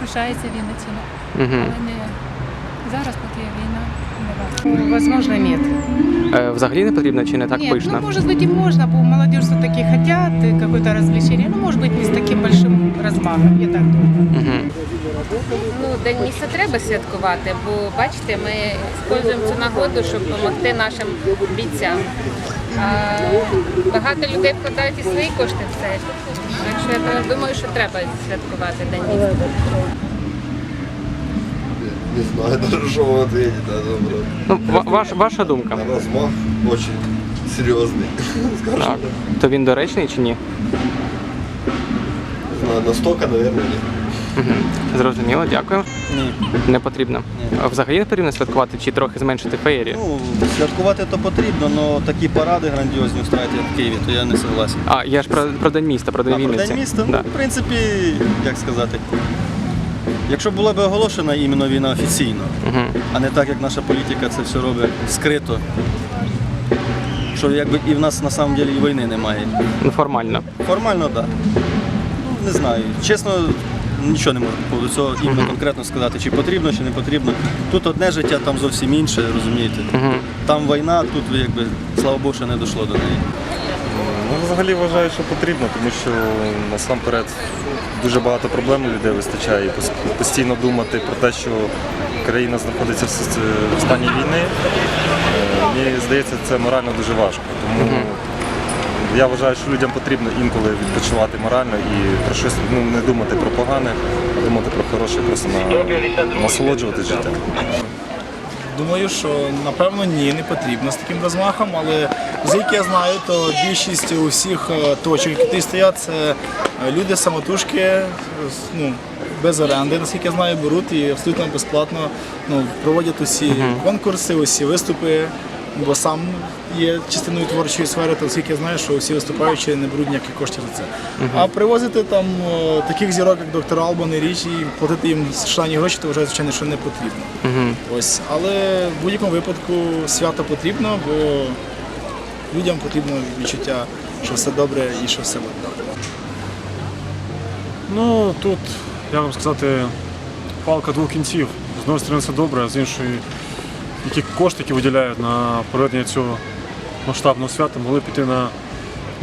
пишається Вінницею. Угу. Але не зараз, поки війна, не варто. Возможно, нет. Е, взагалі не потрібно чи не так нет, пишно? ну, может быть, и можно, бо молодежь все-таки хотят э, какое-то развлечение. Ну, может быть, не с таким большим размахом, я так думаю. Угу. Ну, День міста треба святкувати, бо бачите, ми використовуємо цю нагоду, щоб допомогти нашим бійцям. Багато людей вкладають і свої кошти в це. Так що я думаю, що треба святкувати День міста. Не знаю даже, что вам ответить этот вопрос. Ну, ва- ваш, ваша думка. Размах очень серьезный. Скажем Так. То він доречний чи ні? Не знаю, настолько, наверное, нет. Угу. Зрозуміло, дякую. Ні. Не потрібно. А Взагалі не потрібно святкувати чи трохи зменшити феєрію? Ну, святкувати то потрібно, але такі паради грандіозні устраивати в Києві, то я не согласен. А, я ж про, про День міста, про День А про День міста, ну, в принципі, як сказати, якщо була б оголошена іменно війна офіційно, Угу. а не так, як наша політика це все робить скрито, що якби і в нас на самом деле і війни немає. Ну, формально. Формально, так. Да. Ну, не знаю. Чесно, нічого не можу по цього іменно конкретно сказати, чи потрібно, чи не потрібно. Тут одне життя, там зовсім інше, розумієте. Там війна, тут якби, слава Богу, що не дійшло до неї. Ну, взагалі вважаю, що потрібно, тому що насамперед дуже багато проблем у людей вистачає. І постійно думати про те, що країна знаходиться в стані війни, е, мені здається, це морально дуже важко. Тому я вважаю, що людям потрібно інколи відпочивати морально і про щось ну, не думати про погане, а думати про хороше, просто на, насолоджуватись життям. Думаю, що напевно ні, не потрібно з таким розмахом, але звідки я знаю, то більшість усіх е, точок, які тут стоять, це е, люди самотужки, е, ну, без оренди, наскільки я знаю, беруть і абсолютно безплатно ну, проводять усі конкурси, усі виступи. Бо сам є частиною творчої сфери, то оскільки я знаю, що всі виступаючі не беруть ніяких коштів за це. А привозити там е, таких зірок, як доктор Албан і річ, і платити їм шані гроші, то вважаю, звичайно, що не потрібно. Ось, але в будь-якому випадку свято потрібно, бо людям потрібно відчуття, що все добре і що все буде добре. Ну тут, як вам сказати, палка двох кінців. З однієї сторони це добре, а з іншої, які кошти, які виділяють на проведення цього масштабного свята, могли піти на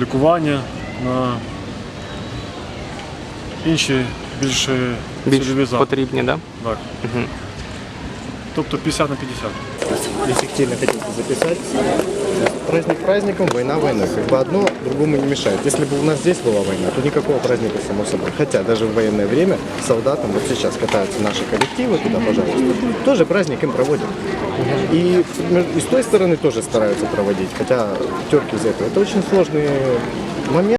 лікування, на інші більш Більш цільові заходи. потрібні, да? Так. Мгм. Тобто 50 на 50. эффективно хотите записать. Праздник праздником, война войной. Как бы одно другому не мешает. Если бы у нас здесь была война, то никакого праздника, само собой. Хотя даже в военное время солдатам, вот сейчас катаются наши коллективы туда, пожалуйста, тоже праздник им проводят. И, и с той стороны тоже стараются проводить, хотя терки из этого. Это очень сложный момент.